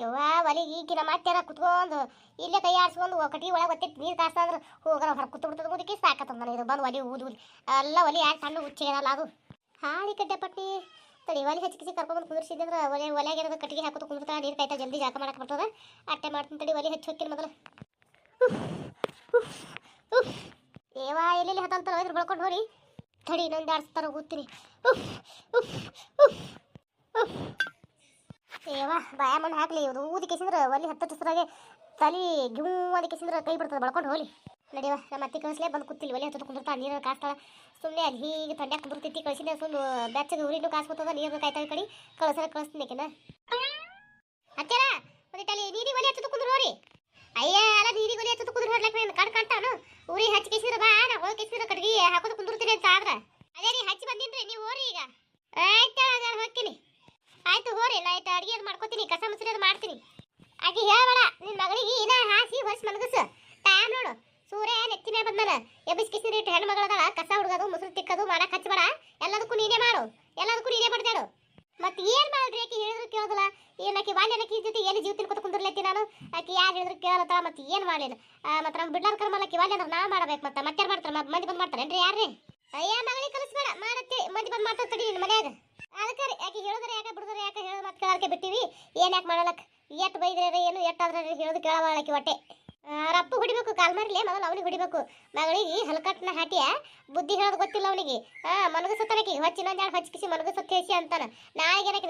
ಯವ್ವ ಒಲಿಗೆ ಈಗಿನ ಮತ್ಯಾರ ಕುತ್ಕೊಂಡು ಇಲ್ಲೇ ಕೈ ಆಡ್ಸ್ಕೊಂಡು ಕಟ್ಟಿಗೆ ಒಳಗೆ ಒತ್ತಿಟ್ಟು ನೀರು ಕಾಸ್ತ ಅಂದ್ರೆ ಹೋಗ ಹೊರ ಕುತ್ತು ಬಿಡ್ತದ ಸಾಕತ್ತದ ನನಗೆ ಇದು. ಬಂದು ಒಲಿ ಊದು ಎಲ್ಲ ಒಲಿ ಯಾಕೆ ಸಣ್ಣ ಹುಚ್ಚಿಗೆನಲ್ಲ ಅದು. ಹಾಳಿ ಕಡ್ಡೆ ಪಟ್ಟಿ ತಡಿ, ಒಲಿ ಹಚ್ಚಿ ಕಿಸಿ ಕರ್ಕೊಂಡು ಕುಂದಿರ್ಸಿದ್ದೆ ಅಂದ್ರೆ ಒಲೆ ಒಲೆಗೆ ಏನಾದ್ರು ಕಟ್ಟಿಗೆ ಹಾಕೋದು ಕುಂದಿರ್ತಾ ನೀರು ಕಾಯ್ತಾ ಜಲ್ದಿ ಜಾಕ ಮಾಡಕ್ಕೆ ಬರ್ತದೆ. ಅಟ್ಟೆ ಮಾಡ್ತೀನಿ ತಡಿ, ಒಲಿ ಹಚ್ಚಿ ಹೋಗ್ತೀನಿ ಮೊದಲು. ಏವಾ ಎಲ್ಲೆಲ್ಲಿ ಹತ್ತಂತಾರ ಇದ್ರ ಬಳ್ಕೊಂಡು ತಡಿ ಇನ್ನೊಂದು ಆಡಿಸ್ತಾರ, ಹೋಗ್ತೀನಿ. ಉಫ್ ಉಫ್ ಉಫ್ ಉಫ್. ಏವಾ ಬಾಯ ಹಾಕ್ಲಿ ಇವ್ರು ಊದಿ ಕಿಸಿಂದ್ರೆ ಒಲಿ ಹತ್ತತ್ರಗೆ ತಲೆ ಗಿವ್ ಅಂತ ಕಿಸಿಂದ್ರೆ ಕೈ ಬಿಡ್ತದೆ, ಬಳ್ಕೊಂಡು ಹೋಲಿ ನಡಿವ ನಮ್ಮ ಅತ್ತೆ ಕಳಿಸ್ಲೇ, ಬಂದು ಕೂತಿಲ್ಲ ಒಲಿ ಹತ್ತದ ಕುಂದಿರ್ತಾ ನೀರು ಕಾಸ್ತಾಳ. ಸುಮ್ಮನೆ ಅಲ್ಲಿ ಹೀಗೆ ತಂಡ್ಯಾಗ ಕುಂದಿರ್ತಿತ್ತಿ ಕಳಿಸಿದ್ದೆ ಸುಮ್ಮನೆ ಬೆಚ್ಚಗೆ ಊರಿನೂ ಕಾಸ್ಕೊತದ ನೀರು ಕಾಯ್ತಾ ಕಡಿ. ಕಳ್ಸರ ಕಳಿಸ್ತೀನಿ ಆಕಿನ. ಒಂದಿಟ್ಟು ಅಲ್ಲಿ ನೀರಿಗೆ ಒಲಿ ಹತ್ತದ ಕುಂದ್ರು ಹೋರಿ ಅಯ್ಯ, ಅಲ್ಲ ನೀರಿಗೆ ಒಲಿ ಹತ್ತದ ಕುಂದ್ರು ಹೊಡ್ಲಕ್ಕ ನೀನು, ಕಣ್ ಕಾಣ್ತಾನು ಊರಿ ಹಚ್ಚಿ ಕಿಸಿದ್ರೆ ಬಾ, ನಾ ಹೋಗಿ ಕಿಸಿದ್ರೆ ಕಡ್ಗಿ ಹಾಕೋದು ಕುಂದಿರ್ತೀನಿ ಅಂತ ಆದ್ರೆ. ಅದೇ ರೀ, ಹಚ್ಚಿ ಬಂದಿನ್ರಿ, ನೀವು ಹೋರಿ ಈಗ. ಆಯ್ತು ಹೋಗ್ತೀನಿ. ಆಯ್ತು ಹೋರಿ, ನಾ ಆಯ್ತು ಅಡುಗೆ ಮಾಡ್ಕೋತೀನಿ, ಕಸ ಮುಸ್ರಿ ಅದು ಮಾಡ್ತೀನಿ. ಆಕೆ ಹೇಳಬೇಡ ನಿನ್ನ ಮಗಳಿಗೆ ಇನ್ನ ಹಾಸಿ ಹೊಸ್ ಮಲಗಸ. ಟೈಮ್ ನೋಡು. ಸೂರ್ಯ ನೆತ್ತಿ ಮೇಲೆ ಬಂದನ. ಎಬ್ಬಿಸ್ ಕಿಸಿರಿ ಇಟ್ಟು ಹೆಣ್ಣು ಮಗಳದಾಳ ಕಸ ಹುಡುಗದು, ಮುಸುರು ತಿಕ್ಕದು, ಮಾಡಕ್ ಹಚ್ಚಬೇಡ. ಎಲ್ಲದಕ್ಕೂ ನೀನೇ ಮಾಡು. ಎಲ್ಲದಕ್ಕೂ ನೀನೇ ಬಡ್ದಾಡು ಮತ್ತೆ ಏನು ಮಾಡ್ರಿ ಆಕೆ ಹೇಳಿದ್ರು ಕೇಳೋದಿಲ್ಲ. ಏನ್ ಆಕಿ ಬಾಲ್ಯ ಆಕಿ ಜೊತೆ ಏನು ಜೀವ ತಿನ್ಕೊತ ಕುಂದಿರ್ಲತ್ತಿ ನಾನು? ಆಕಿ ಯಾರು ಹೇಳಿದ್ರು ಕೇಳತ್ತಾಳ ಮತ್ತೆ ಏನು ಮಾಡಲಿಲ್ಲ ಮತ್ತೆ ನಮ್ ಬಿಡ್ಲಾರ ಕರ್ಮಲ್ಲ ಆಕಿ ಬಾಲ್ಯ ಅಂದ್ರೆ ನಾ ಮಾಡಬೇಕು ಮತ್ತೆ. ಮತ್ತೆ ಮಾಡ್ತಾರ? ಮಂದಿ ಮಂದಿ ಮಾಡ್ತಾರೆ ಏನ್ರಿ ಯಾರ್ರಿ? ಅಯ್ಯ, ಮಗಳಿಗೆ ಕಲಿಸ್ಬೇಡ ಮಾಡತ್ತಿ ಮಂದಿ ಬಂದ್ ಮಾಡ್ತಾರ ತಡಿ ನಿನ್ ಮನ್ಯಾಗ ಅದಕ್ಕೆ ರೀ ಆಕಿ ಹೇಳಿದ್ರೆ ಯಾಕೆ ಬಿಡಿದ್ರೆ ಯಾಕೆ ಕೇಳಕ್ಕೆ ಬಿಟ್ಟಿವಿ. ಏನ್ ಯಾಕೆ ಮಾಡಲಕ್? ಎಟ್ ಬೈದ್ರೆ ಏನು ಎಟ್ಟಾದ್ರೆ ಹೇಳೋದು ಕೇಳವಾಳಕಿ ಹೊಟ್ಟೆ. ರಪ್ಪು ಹೊಡಿಬೇಕು, ಕಾಲ್ ಮಾರ್ಲೆ, ಮೊದಲು ಅವನಿಗೆ ಹೊಡಿಬೇಕು. ಮಗಳಿಗೆ ಹಲಕಟ್ನ ಹಾಟಿಯ, ಬುದ್ಧಿ ಹೇಳೋದು ಗೊತ್ತಿಲ್ಲ ಅವನಿಗೆ. ಹಾ ಮನಗಸತ್ತನಕಿ ಹೊಚ್ಚ ಇನ್ನೊಂದು ಎರಡು ಹೊಚ್ಚಿಸಿ ಮನಗಸತ್ ಹೇಸಿ ಅಂತಾನ. ನಾಯಿಗೆ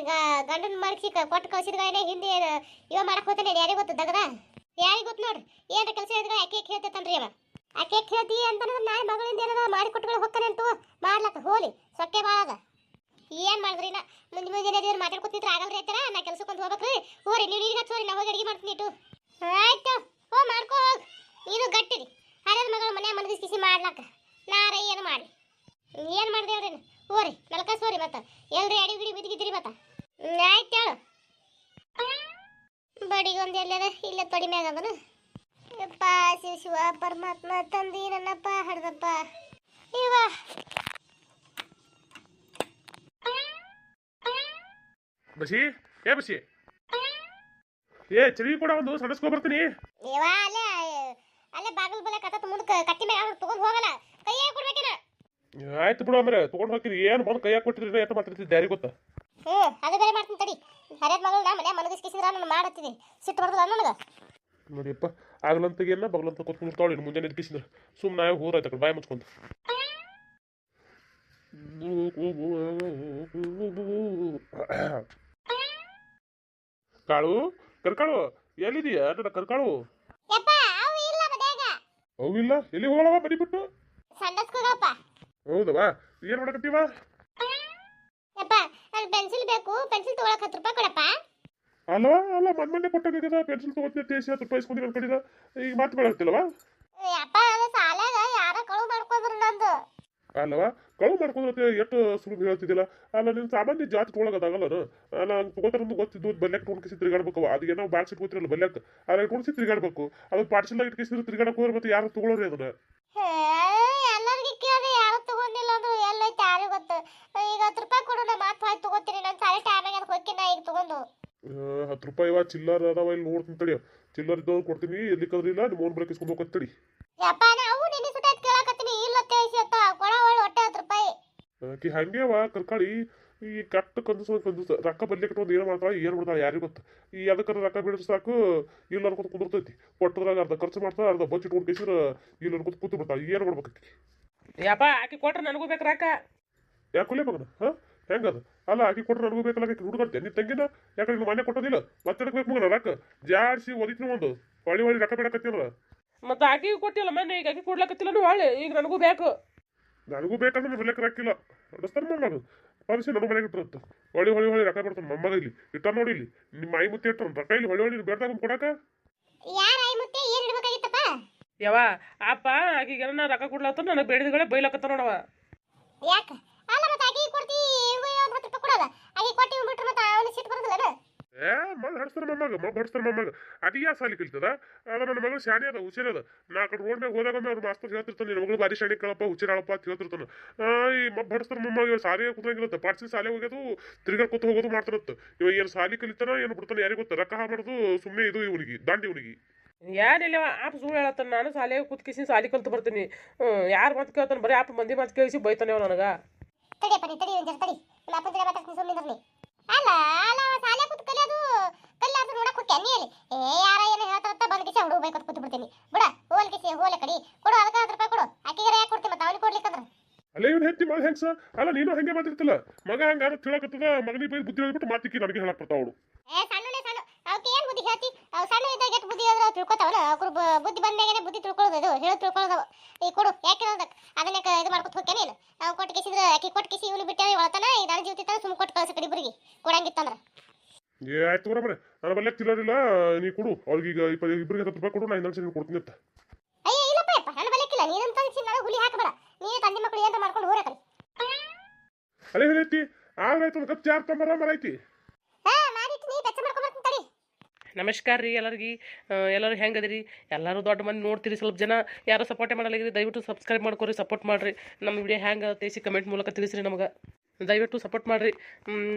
ಗಂಡನ ಮಡಗಿಸಿ ಕೊಟ್ಟು ಕಳ್ಸಿದ್ಗಾಯನೆ ಹಿಂದೆ ಇವ ಮಾಡಕ್ ಹೋತಾನೆ ಯಾರಿಗೆ ಗೊತ್ತು? ದಗದ? ಯಾರಿಗೆ ಗೊತ್ತು ನೋಡ್ರಿ ಏನ್ರ ಕೆಲಸ ಹೇಳಿದ್ರೆ ಆಕೆ ಹೇಳ್ತೈತನ್ರಿ ಅವ? ಆಕೆ ಹೇಳ್ತಿ ಅಂತ ನಾಯಿ ಮಗಳಿಂದ ಏನಾರ ಮಾಡಿ ಕೊಟ್ಟು ಹೋಗ್ತಾನೆ ಅಂತೂ ಮಾಡ್ಲಕ್ಕ ಹೋಲಿ. ಸೊಕ್ಕೆ ಬಾಳದ. ಏನ್ ಮಾಡಿದ್ರಿ ನಾ ಮುಂದೆ ಮುಂಜಾನೆ ಏನಾದ್ರು ಮಾತಾಡ್ಕೊತಿದ್ರೆ ಆಗಲ್ರಿ ಆಯ್ತಾರ ನಾ ಕೆಲ್ಸಕ್ಕೆ ಹೋಗ್ಬೇಕ್ರಿ. ಹೋರಿ, ನೀವು ನೀರಿಗೆ ಹಚ್ಚೋರಿ ನಾ ಹೋಗಿ ಅಡಿಗೆ ಮಾಡ್ತೀನಿ ಇಟ್ಟು. ಆಯ್ತು ಓ ಮಾಡ್ಕೋ, ಹೋಗ್. ನೀನು ಗಟ್ಟಿರಿ ಹರಿಯದ ಮಗಳು ಮನೆ ಮನದಿ ಸಿಸಿ ಮಾಡ್ಲಾಕ. ನಾರ ಏನು ಮಾಡಿ. ಏನು ಮಾಡಿದೆ ಹೋರಿ ನಲ್ಕಸ್ ಹೋರಿ ಮತ್ತ. ಎಲ್ರಿ ಅಡಿ ಬಿಡಿ ಬಿದ್ದಿಗಿದ್ರಿ ಮತ್ತ. ಆಯ್ತು ಹೇಳು. ಬಡಿಗೊಂದು ಎಲ್ಲದ ಇಲ್ಲ ತೊಡಿ ಮ್ಯಾಗ ಅದನ ಯಪ್ಪ, ಶಿವ ಪರಮಾತ್ಮ ತಂದಿ ನನ್ನಪ್ಪ, ಹಡ್ದಪ್ಪ. ಇವ ಬಸಿ ಏ ಬಸಿ ಏ ಚಳಿ ಕೂಡ ಒಂದು ಸಡಸ್ಕೊ ಬರ್ತೀನಿ. ಇವ ಅಲ್ಲೇ ಅಲ್ಲೇ ಬಾಗಿಲು ಬಲೆ ಕತ್ತ ಮುಂದಕ್ಕೆ ಕಟ್ಟಿ ಮ್ಯಾಗ ತಗೊಂಡ್ ಹೋಗಲ್ಲ. ಕೈಯಾಗ ಕೊಡ್ಬೇಕೇನ ಆಯ್ತು ಬಿಡು ಆಮೇಲೆ ತೊಗೊಂಡು ಹೋಗ್ತೀರಿ ಏನು ಬಂದು ಕೈಯಾಗ ಕೊಟ್ಟಿದ್ರೆ ಎಷ್ಟು ಮಾಡ್ತಿರ್ತೀವಿ ದಾರಿ ಗೊತ್ತಾ? ಹ್ಞೂ ಅದು ಬೇರೆ ಮಾಡ್ತೀನಿ ತಡಿ. ಹರಿಯದ ಮಗಳು ನಾ ಮನೆ ಮನಗಿಸ್ಕಿಸಿದ್ರ ನಾನು ಮಾಡತ್ತೀನಿ. ಸಿಟ್ಟು ಬರ್ತದ ನನಗೆ. ನೋಡಿಯಪ್ಪ ಆಗ್ಲಂತಗೇನ ಬಗ್ಲಂತ ಕೂತ್ಕೊಂಡಿರ್ತಾವಳಿ ಮುಂಜಾನೆ ಎದ್ಕಿಸಿದ್ರೆ ಸುಮ್ಮನೆ ನಾವೇ ಹೋರಾಯ್ತು ಕಡೆ ಬಾಯಿ ಮುಚ್ಕೊಂತ ಕಾಳು ಕರ್ಕಾಳು ಎಲ್ಲಿದೀಯ? ನನ್ನ ಕರ್ಕಾಳು? ಅವು ಇಲ್ಲ ಎಲ್ಲಿ ಹೋಗಳವ ಮನಿ ಬಿಟ್ಟು? ಹೌದವಾ? ಏನು ಮಾಡಕತ್ತೀವ? ಪೆನ್ಸಿಲ್ ಬೇಕು. ಪೆನ್ಸಿಲ್ ತಗೊಳಕ್ ಹತ್ತು ರೂಪಾಯಿ ಕೊಡಪ್ಪ. ಅಲ್ವಾ ಅಲ್ಲ ಮೊನ್ನೆ ಕೊಟ್ಟಾಗದ ಪೆನ್ಸಿಲ್ ತಗೋತೀನಿ ಟೇಸಿ ಹತ್ತು ರೂಪಾಯಿ ಇಸ್ಕೊಂಡಿರೋ ಕಡೆದ ಈಗ ಮಾತು ಬೇಡಾಗ್ತಿಲ್ಲವಾ ಯಪ್ಪ ಅದು ಸಾಲಾಗ ಯಾರ ಕಳು ಮಾಡ್ಕೊಂಡ್ರು ನಂದು ಅಲ್ಲವಾ ಕಳು ಮಾಡ್ಕೊಂಡ್ರೆ ಎಷ್ಟು ಸುಳ್ಳು ಹೇಳ್ತಿದ್ದಿಲ್ಲ ಅಲ್ಲ ನಿನ್ನ ಸಾಮಾನ್ಯ ಜಾತಿ ತೊಗೊಳಗದಾಗಲ್ಲ ಅಲ್ಲ ಹಂಗೆ ತಗೋತಾರ ಗೊತ್ತಿದ್ದು ಬಲ್ಯಾಕ್ ತೊಗೊಂಡ್ಕಿಸಿ ತಿರುಗಾಡ್ಬೇಕು ಅದಕ್ಕೆ ನಾವು ಬಾಕ್ಸ್ ಇಟ್ಕೊತಿರಲ್ಲ ಬಲ್ಯಾಕ್ ಅಲ್ಲ ಇಟ್ಕೊಂಡ್ಸಿ ತಿರುಗಾಡ್ಬೇಕು. ಅದು ಪಾರ್ಸಲ್ ಇಟ್ಕಿಸಿದ್ರೆ ತಿರುಗಾಡಕ್ಕೆ ಹೋದ್ರೆ ಮತ್ತೆ ಯಾರು ತಗೊಳ್ಳೋರಿ ಅದನ್ನ ಎಲ್ಲರಿಗೆ ಕೇಳಿ ಯಾರು ತಗೊಂಡಿಲ್ಲ ಅಂದ್ರೆ ಎಲ್ಲೈತೆ ಯಾರು ಗೊತ್ತು. ಈಗ ಹತ್ತು ರೂಪಾಯಿ ಕೊಡು ನಾ ಮಾತು ಹೋಗಿ ತಗೋತೀನಿ. ನಾನು ಸಾಲಿ ಟೈಮಾಗ ಅದಕ್ಕೆ ಹೋಗಿ ನಾ ಈಗ ತಗೊಂಡು. ಹತ್ತು ರೂಪಾಯಿ ಇವ ಚಿಲ್ಲರ್ ಅದಾವ ಇಲ್ಲಿ ನೋಡ್ತೀನಿ ತಡಿ. ಚಿಲ್ಲರ್ ಇದ್ದವ್ರು ಕೊಡ್ತೀನಿ ಎಲ್ಲಿ ಕದ್ರಿಲ್ಲ ನಿಮ್ಮ ಓನ್ ಬರಕ್ಕೆ ಇಸ್ಕೊಂಡು ಹೋಗ್ತೀನಿ ಯಪ್ಪ ನಾವು ನಿನ್ನೆ ಸುಟ್ಟಾಯ್ತು ಕೇಳಕತ್ತೀನಿ ಇಲ್ಲ ತೇಸಿ ಅತ್ತ ಕೊಡ ಒಳ್ಳೆ ಹೊಟ್ಟೆ ಹತ್ತು ರೂಪಾಯಿ ಆಕಿ ಹಂಗೆ ಅವ ಕರ್ಕಾಳಿ ಈ ಕಟ್ಟು ಕಂದು ಕಂದು ರೊಕ್ಕ ಬರ್ಲಿಕ್ಕೆ ಒಂದು ಏನು ಮಾಡ್ತಾಳೆ ಏನು ಮಾಡ್ತಾಳೆ ಯಾರಿಗೂ ಗೊತ್ತು. ಈ ಅದಕ್ಕೆ ರೊಕ್ಕ ಬೀಳಿದ್ರೆ ಸಾಕು ಇಲ್ಲ ಅನ್ಕೊತ ಕುಂದಿರ್ತೈತಿ. ಕೊಟ್ಟದ್ರಾಗ ಅರ್ಧ ಖರ್ಚು ಮಾಡ್ತಾಳೆ ಅರ್ಧ ಬಜೆಟ್ ಇಟ್ಕೊಂಡು ಕೇಸಿದ್ರೆ ಇಲ್ಲ ಅನ್ಕೊತ ಕೂತು ಬಿಡ್ತಾಳೆ. ಏನು ಮಾಡ್ಬೇಕೈತಿ ಆಕಿ ಯಪ್ಪ ಆಕಿ ಕೊಟ್ರೆ ನನಗೂ ಬೇಕು ರೊಕ್ಕ. ಯಾಕೆ ಮಗನ ಹಾಂ? ಹೆಂಗದ ಅಲ್ಲ ಆಕಿ ಕೊಟ್ರೆ ನನಗೂ ಬೇಕಲ್ಲ ಆಕಿ ಹುಡುಗರ್ತೆ ನಿನ್ನ ತಂಗಿನ? ಯಾಕಂದ್ರೆ ನೀನು ಮನೆ ಕೊಟ್ಟೋದಿಲ್ಲ. ಮತ್ತೆ ಬೇಕು ಮಗನ ರೊಕ್ಕ? ಜಾಡ್ಸಿ ಒದಿತೀನಿ ಒಂದು. ಹೊಳಿ ಹೊಳಿ ರೊಕ್ಕ ಬೇಡಕತ್ತಿಲ್ಲ. ಮತ್ತೆ ಆಕಿಗೆ ಕೊಟ್ಟಿಲ್ಲ ಮೊನ್ನೆ ಈಗ ಆಕಿ ಕೊಡ್ಲಕತ್ತಿಲ್ಲ ಹೊಳ್ಳಿ ಈಗ ನನಗೂ ಬೇಕು. ನನಗೂ ಬೇಕಂದ್ರೆ ಬರ್ಲಿಕ್ಕೆ ರೊಕ್ಕಿಲ್ಲ ನಡೆಸ್ತಾನೆ ಮಗ ಪರಿಸಿ ನನ್ನ ಮನೆಗೆ ಇಟ್ಟಿರುತ್ತೆ ಹೊಳಿ ಹೊಳಿ ಹೊಳಿ ರೊಕ್ಕ ಬರ್ತಾನೆ ಮೊಮ್ಮಗ ಇಲ್ಲಿ. ಇಟ್ಟ ನೋಡಿ ಇಲ್ಲಿ. ನಿಮ್ಮ ಐ ಮುತ್ತಿ ಇಟ್ಟರು ರೊಕ್ಕ ಇಲ್ಲಿ ಹೊಳಿ ಹೊಳಿ ಬೇಡ್ದಾಗ ಕೊಡಕ ಯಾರ ಆಯ್ ಮುತ್ತೆ? ಏನ್ ಇಡ್ಬೇಕಾಗಿತ್ತಪ್ಪ? ಯವ್ವ ಅಪ್ಪ ಆಕಿಗೆ ರೊಕ್ಕ ಕೊಡ್ಲತ್ತ ನನಗೆ ಬೇಡಿದಗಳೇ ಬೈಲಕತ್ತ ನೋಡವ ಯಾಕ ಅಲ್ಲ ಮತ್ತೆ ಆಗಿ ಕೊಡ್ತಿ ಇವ್ಗೂ ಒಂದು ಹತ್ತು ರೂಪಾಯಿ ಕೊಡಲ್ಲ ಆಗಿ ಕೊಟ್ಟಿ ಬಿಟ್ರೆ ಮತ್ತೆ ಅವನು ಸಿಟ್ಟು ಬರೋದಿಲ್ಲ ಏ ಮಗ ಹಡ್ಸ್ತಾರ ಮೊಮ್ಮಗ ಮಗ ಹಡ್ಸ್ತಾರ ಮೊಮ್ಮಗ ಅದು ಯಾ ಸಾಲಿ ಕಲಿತದ? ಅದ ನನ್ನ ಮಗಳು ಶಾಣೆ ಅದ ಅದ. ನಾ ಕಡೆ ರೋಡ್ ಮ್ಯಾಗ ಹೋದಾಗ ಅವ್ರ ಮಾಸ್ತರ್ ಹೇಳ್ತಿರ್ತಾನೆ ನಿನ್ನ ಮಗಳು ಬಾರಿ ಶಾಣೆ ಕಳಪ್ಪ ಹುಚ್ಚಿರಾಳಪ್ಪ ಅಂತ ಹೇಳ್ತಿರ್ತಾನೆ. ಈ ಮಗ್ ಹಡ್ಸ್ತಾರ ಮೊಮ್ಮಗ ಇವ ಸಾಲಿ ಕುತ್ರಂಗಿಲ್ಲತ್ತ ಪಾಡ್ಸಿ ಸಾಲಿ ಹೋಗೋದು ತಿರ್ಗಾ ಕೂತು ಹೋಗೋದು ಮಾಡ್ತಾರತ್ತ ಇವ ಏನು ಸಾಲಿ ಕಲಿತಾನ ಏನು ಬಿಡ್ತಾನೆ ಯಾರಿಗೂ ಗೊತ್ತ? ರೊಕ್ಕ ಮಾಡೋದು ಸುಮ್ಮನೆ ಇದು ಇವನಿಗೆ ದಾಂಡಿ ಇವನಿಗೆ ಯಾರಿಲ್ಲ ಆಪ್ ಸುಳ್ಳು ಹೇಳತ್ತಾನ. ನಾನು ಶಾಲೆಗೆ ಕೂತ್ಕಿಸಿ ಸಾಲಿ ಕಲ್ತು ಬರ್ತೀನಿ. ಯಾರು ಮಾತು ಕೇಳ್ತಾನೆ ಬರೀ ಆಪ್ ಮಂದಿ ಮಾತು ಕೇಳಿಸಿ ಬೈತಾನೆ ನನಗೆ. ತಡಿ ತಡಿ ಒಂದ್ ತಡಿ. ನಿಮ್ಮ ಅಪ್ಪನ ಜೊತೆ ಮಾತಾಡ್ತೀನಿ ಸುಮ್ಮನೆ ನೀ ಅಲ್ಲ ಅಲ್ಲ ಅವ ಶಾಲೆ ಕೂತ್ ಕಲಿಯೋದು ಕಲಿಯೋದು ನೋಡಕ್ ಹೋಗ್ಯ ನೀ ಅಲ್ಲಿ ಏ ಯಾರ ಏನು ಹೇಳ್ತಾರತ್ತ ಬಂದ್ ಕಿಸಿ ಹುಡುಗ ಬೈಕೊತ್ ಕೂತ್ ಬಿಡ್ತೀನಿ ಬಿಡ ಹೋಲ್ ಕಿಸಿ ಹೋಲೆ ಕಡಿ ಕೊಡು ಅದಕ್ಕೆ ಹತ್ತು ರೂಪಾಯಿ ಕೊಡು ಆಕಿಗಾರ ಯಾಕೆ ಕೊಡ್ತೀನಿ ಮತ್ತೆ ಅವ್ನಿಗೆ ಕೊಡ್ಲಿಕ್ಕಂದ್ರೆ ಅಲ್ಲೇ ಮಗ ಹೆಂಗ್ಸ? ಅಲ್ಲ ನೀನು ಹಂಗೆ ಮಾತಿರ್ತಿಲ್ಲ ಮಗ ಹಂಗ ತಿಳಕತ್ತದ? ಮಗನಿ ಬೈ ಬುದ್ಧಿ ಹೇಳ್ಬಿಟ್ಟು ಮಾತಿಕ್ಕಿ ನನಗೆ ಹೇಳಕ್ ಬರ್ತಾವ ಅವಳು. ಏ ಸಣ್ಣನೇ ಸಣ್ಣ ಅವಕ್ಕೆ ಏನು ಬುದ್ಧಿ ಹೇಳ್ತಿ? ಅವ್ ಸಣ್ಣ ಇದ್ದಾಗ ಎಷ್ಟು ಬುದ್ಧಿ ಹೇಳಿದ್ರೆ ತಿಳ್ಕೊತಾವಲ್ಲ? ಅವ್ರು ಬುದ್ಧಿ ಬಂದಾಗನೇ ಬುದ್ಧಿ ತಿಳ್ಕೊಳ್ಳೋದು ಅದು. ಹೇಳಿ ತಿಳ್ಕೊಳ್ಳೋದು ಈ ಕೊಡು. ಯಾಕೆ ಹೇಳೋದಕ್ಕೆ ಅದನ್ನ ಯಾಕೆ ಇದು ಮಾಡ್ಕೊತ ಹೋಗ್ಯಾನೆ ನೀನು? ಅವ್ನು ಕೊಟ್ಟು ಕಿಸಿದ್ರೆ ಆಕಿ ಕೊಟ್ಟು ಕಿಸಿ ಇವನು ಬಿಟ್ಟೆ ಒಳತನ ಈ ನನ್ನ ಜೀವಿತ ಸುಮ್ಮ ಕೊಟ್ಟು ಕಳ್ಸ ಕಡಿ ಇಬ್ಬರಿಗೆ ಕೊಡಂಗಿತ್ತಂದ್ರೆ ಏ ಆಯ್ತು ಬರಬ್ರೆ ನನ್ನ ಬಲ್ಲೆ ತಿಳೋದಿಲ್ಲ ನೀ ಕೊಡು. ಅವ್ರಿಗೆ ಈಗ ಇಪ್ಪ ಇಬ್ಬರಿಗೆ ಹತ್ತು ರೂಪಾಯಿ ಕೊಡು. ನಾ ಇನ್ನೊಂದು ಸಲ ಕೊಡ್ತೀನಿ ಅಂತ. ಅಯ್ಯ ಇಲ್ಲಪ್ಪ ಯಪ್ಪ ನನ್ನ ಇಲ್ಲ ನೀನಂತ ನನಗೆ ಹುಲಿ ಹಾಕಬೇಡ. ನೀನು ತಂದೆ ಮಕ್ಕಳು ಏನಾರ ಮಾಡ್ಕೊಂಡು ಹೋರ ಕಡೆ ಹೇಳೈತಿ ಆದ್ರಾಯ್ತು ಒಂದು ಕಪ್ ಚಾರ್ ತಂಬರ ನಮಸ್ಕಾರ ರೀ ಎಲ್ಲರಿಗೆ. ಎಲ್ಲರೂ ಹೆಂಗದ್ರಿ? ಅದಿರಿ ಎಲ್ಲರೂ ದೊಡ್ಡ ಮಂದಿ ನೋಡ್ತೀರಿ ಸ್ವಲ್ಪ ಜನ. ಯಾರು ಸಪೋರ್ಟೇ ರೀ ದಯವಿಟ್ಟು ಸಬ್ಸ್ಕ್ರೈಬ್ ಮಾಡ್ಕೊರಿ ಸಪೋರ್ಟ್ ಮಾಡಿರಿ. ನಮ್ಮ ವಿಡಿಯೋ ಹೆಂಗೆ ತೇಸಿ ಕಮೆಂಟ್ ಮೂಲಕ ತಿಳಿಸ್ರಿ ನಮಗೆ. ದಯವಿಟ್ಟು ಸಪೋರ್ಟ್ ಮಾಡಿರಿ.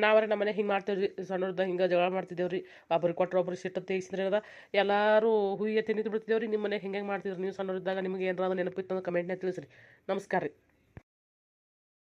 ನಾವೇ ನಮ್ಮ ಮನೆ ಹಿಂಗೆ ಮಾಡ್ತೇವೆ ರೀ ಸಣ್ಣವ್ರದ್ದು ಹಿಂಗೆ ಜಗಳ ಮಾಡ್ತಿದ್ದೇವೆ ರೀ ಒಬ್ರಿಗೆ ಕೊಟ್ಟರೆ ಒಬ್ರಿಗೆ ಸಿಟ್ಟು ತೇಗಿಸಿದ್ರೆ ಅದ ಎಲ್ಲರೂ ಹುಯ್ಯ ತಿನ್ನಿದ್ದು ಬಿಡ್ತಿದ್ದೇವೆ ರೀ ನಿಮ್ಮನೆ ಹಿಂಗೆ ಹೆಂಗೆ ಮಾಡ್ತಿದ್ರಿ. ನೀವು ಸಣ್ಣವ್ರಿದ್ದಾಗ ನಿಮಗೆ ಏನಾರ ನೆನಪಿತ್ತು ಅಂದ್ರೆ ಕಮೆಂಟ್ನಾಗ ತಿಳಿಸ್ರಿ. ನಮಸ್ಕಾರ ರೀ.